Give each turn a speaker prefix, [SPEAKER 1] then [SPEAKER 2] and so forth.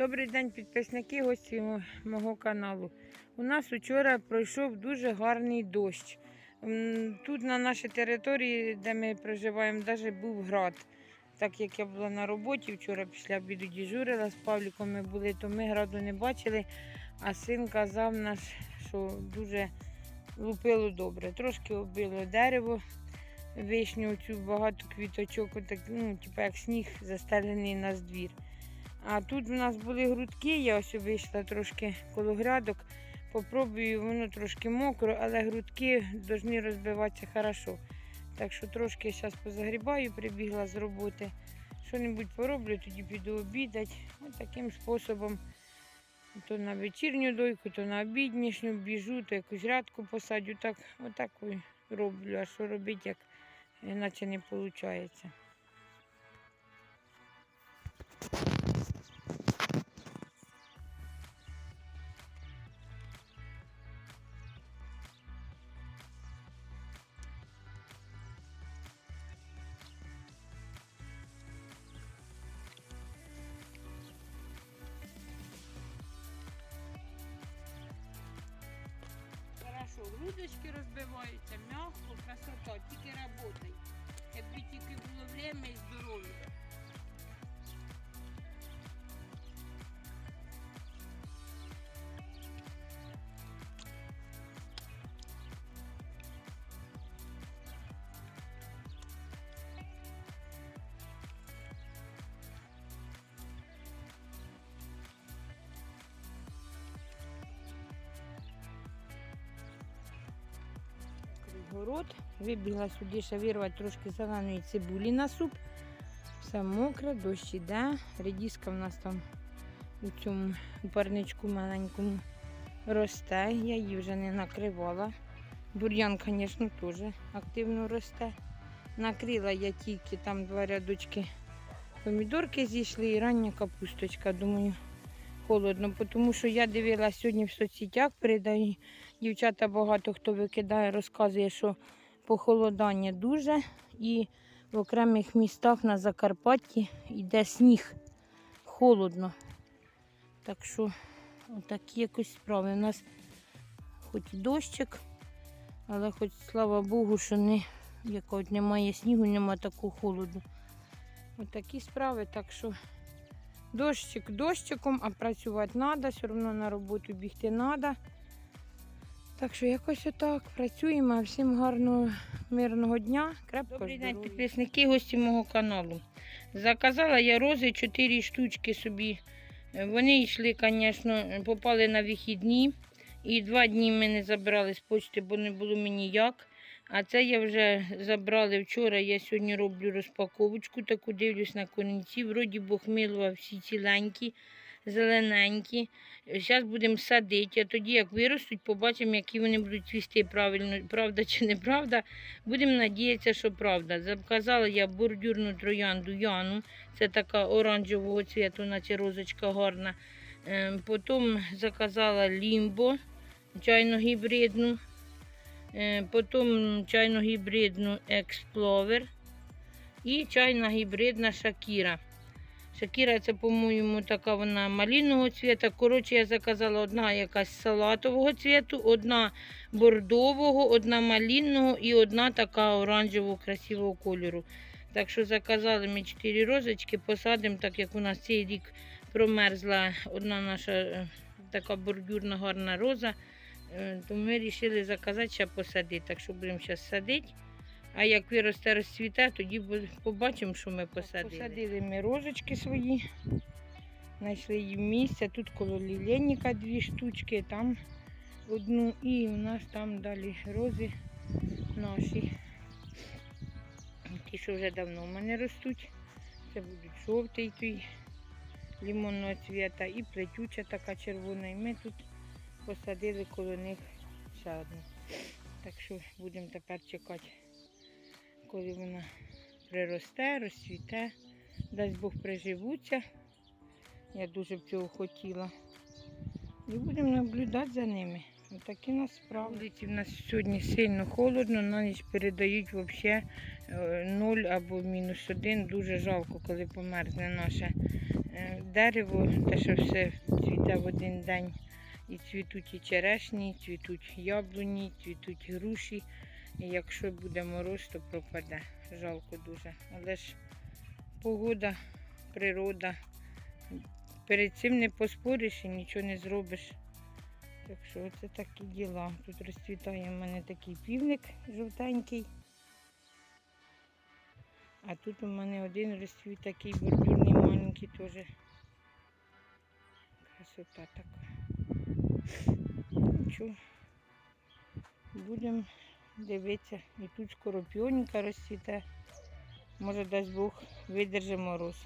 [SPEAKER 1] Добрий день, підписники, гості мого каналу. У нас вчора пройшов дуже гарний дощ. Тут на нашій території, де ми проживаємо, навіть був град. Так як я була на роботі, вчора після обіду дежурила з Павліком ми були, то ми граду не бачили, а син казав наш, що дуже лупило добре. Трошки обило дерево, вишню, цю багато квіточок, отак, ну, типу як сніг застелений на двір. А тут у нас були грудки, я ось вийшла трошки коло грядок. Попробую, воно трошки мокро, але грудки повинні розбиватися хорошо. Так що трошки зараз позагрібаю, прибігла з роботи. Що-небудь пороблю, тоді піду обідати. Ось таким способом. То на вечірню дойку, то на обіднішню біжу, то якусь рядку посадю. Так, отак роблю. А що робити, як іначе не виходить. Грудочки розбиваються, м'яко, красота, тільки роботи, Якби тільки було время город. Вибігла сюди ще вирвати трошки зеленої цибулі на суп. Все мокре, дощ іде. Редіска в нас там у цьому парничку маленькому росте. Я її вже не накривала. Бур'ян, звісно, теж активно росте. Накрила я тільки там два рядочки помідорки зійшли і рання капусточка. Думаю, холодно, тому що я дивилася сьогодні в соцсетях, передаю Дівчата багато хто викидає, розказує, що похолодання дуже і в окремих містах на Закарпатті йде сніг. Холодно. Так що отакі якось справи. У нас хоч і дощик, але хоч слава Богу, що не, як от немає снігу, немає такого холоду. Отакі справи, так що дощик дощиком, а працювати треба, все одно на роботу бігти треба. Так що якось отак працюємо. Всім гарного мирного дня. Крепко Добрий день, підписники, гості мого каналу. Заказала я рози 4 штучки собі. Вони йшли, звісно, попали на вихідні. І два дні ми не забирали з почти, бо не було мені як. А це я вже забрали вчора. Я сьогодні роблю розпаковочку, таку дивлюсь на корінці. Вроді Бог милував всі ціленькі, зелененькі. Зараз будемо садити, а тоді, як виростуть, побачимо, які вони будуть цвісти правильно, правда чи неправда. Будемо надіятися, що правда. Заказала я бордюрну троянду Яну. Це така оранжевого цвіту, наче розочка гарна. Е, Потім заказала лімбо чайно-гібридну. Е, Потім чайно-гібридну експловер і чайно-гібридна шакіра. Шакіра це, по-моєму, така вона малінного цвіта. Коротше, я заказала одна якась салатового цвіту, одна бордового, одна малінного і одна така оранжевого красивого кольору. Так що заказали ми 4 розочки, посадимо, так як у нас цей рік промерзла одна наша е, така бордюрна гарна роза. Е, То ми вирішили заказати ще посадити. Так що будемо зараз садити. А як виросте розцвіте, тоді побачимо, що ми посадили. Посадили ми розочки свої. Знайшли їм місце. Тут коло лілейника дві штучки, там одну і у нас там далі рози наші. Ті, що вже давно в мене ростуть. Це будуть жовтий той лимонного цвіта і плетюча така червона. І ми тут посадили коло них ще одну. Так що будемо тепер чекати коли вона приросте, розцвіте, дасть Бог приживуться. Я дуже б цього хотіла. І будемо наблюдати за ними. Отакі нас справи. В нас сьогодні сильно холодно, на ніч передають взагалі 0 або мінус 1. Дуже жалко, коли померзне наше Е, Дерево, те, що все цвіте в один день. І цвітуть і черешні, і цвітуть яблуні, і цвітуть груші. І якщо буде мороз, то пропаде. Жалко дуже. Але ж погода, природа. Перед цим не поспориш і нічого не зробиш. Так що оце такі діла. Тут розцвітає в мене такий півник жовтенький. А тут у мене один розцвіт такий бордюрний маленький теж. Красота така. Нічого. Будемо дивитися. І тут скоро піоніка розцвіте. Може дасть Бог видержи мороз.